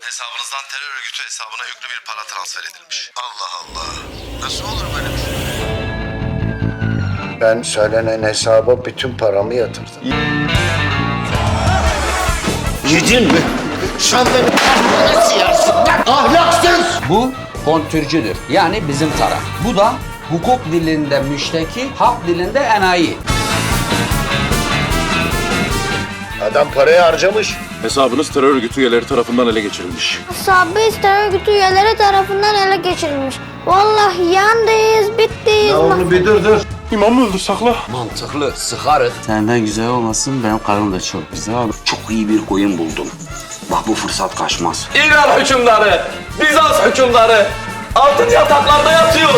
Hesabınızdan terör örgütü hesabına yüklü bir para transfer edilmiş. Allah Allah. Nasıl olur böyle bir şey? Ben söylenen hesaba bütün paramı yatırdım. Yedin mi? Beni aklına siyarsın lan! Ahlaksız! Bu kontürcüdür. Yani bizim taraf. Bu da hukuk dilinde müşteki, hak dilinde enayi. Adam parayı harcamış. Hesabınız terör örgütü üyeleri tarafından ele geçirilmiş. Sabit terör örgütü üyeleri tarafından ele geçirilmiş. Vallahi yandayız, bittiyiz. Oğlum bir dur dur. İmam mı öldü sakla? Mantıklı, sıkarız. Senden güzel olmasın benim karım da çok güzel. Çok iyi bir koyun buldum. Bak bu fırsat kaçmaz. İran hükümdarı, Bizans hükümdarı altın yataklarda yatıyor.